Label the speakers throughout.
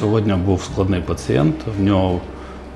Speaker 1: Сьогодні був складний пацієнт. В нього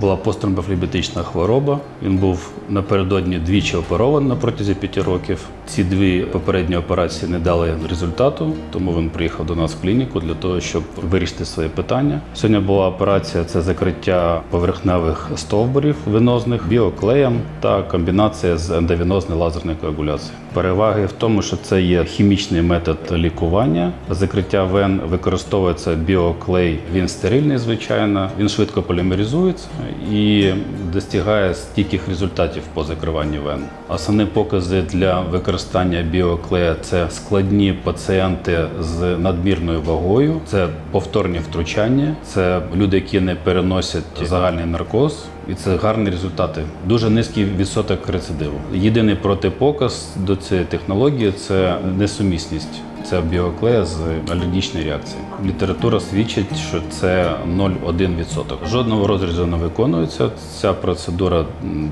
Speaker 1: була постромбофлебітична хвороба. Він був напередодні двічі оперований протязі п'яти років. Ці дві попередні операції не дали результату, тому він приїхав до нас в клініку для того, щоб вирішити своє питання. Сьогодні була операція це закриття поверхневих стовбурів венозних біоклеєм та комбінація з ендовенозною лазерною коагуляцією. Переваги в тому, що це є хімічний метод лікування. Закриття вен використовується біоклей. Він стерильний, звичайно, він швидко полімеризується і достигає стійких результатів по закриванню вен. Основні покази для використання біоклея це складні пацієнти з надмірною вагою, це повторні втручання, це люди, які не переносять загальний наркоз. І це гарні результати. Дуже низький відсоток рецидиву. Єдиний протипоказ до цієї технології це несумісність. Це біоклея з алергічної реакції. Література свідчить, що це 0,1%. Жодного розрізу не виконується. Ця процедура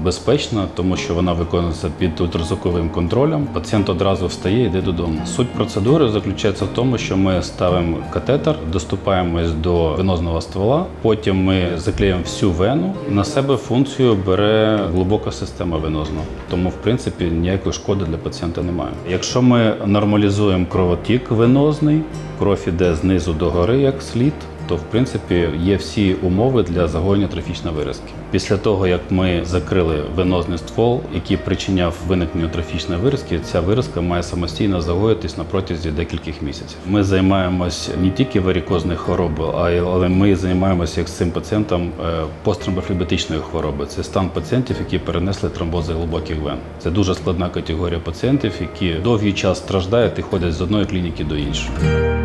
Speaker 1: безпечна, тому що вона виконується під ультразвуковим контролем. Пацієнт одразу встає і йде додому. Суть процедури заключається в тому, що ми ставимо катетер, доступаємось до венозного ствола. Потім ми заклеїмо всю вену. На себе функцію бере глибока система венозна. Тому, в принципі, ніякої шкоди для пацієнта немає. Якщо ми нормалізуємо кровотік венозний, кров іде знизу до гори як слід. То в принципі є всі умови для загоєння трофічної виразки. Після того як ми закрили венозний ствол, який причиняв виникнення трофічної виразки, ця виразка має самостійно загоїтись на протязі декількох місяців. Ми займаємось не тільки варикозною хворобою, але ми займаємося як з цим пацієнтом е, посттромбофлебітичною хворобою. Це стан пацієнтів, які перенесли тромбози глибоких вен. Це дуже складна категорія пацієнтів, які довгий час страждають і ходять з одної клініки до іншої.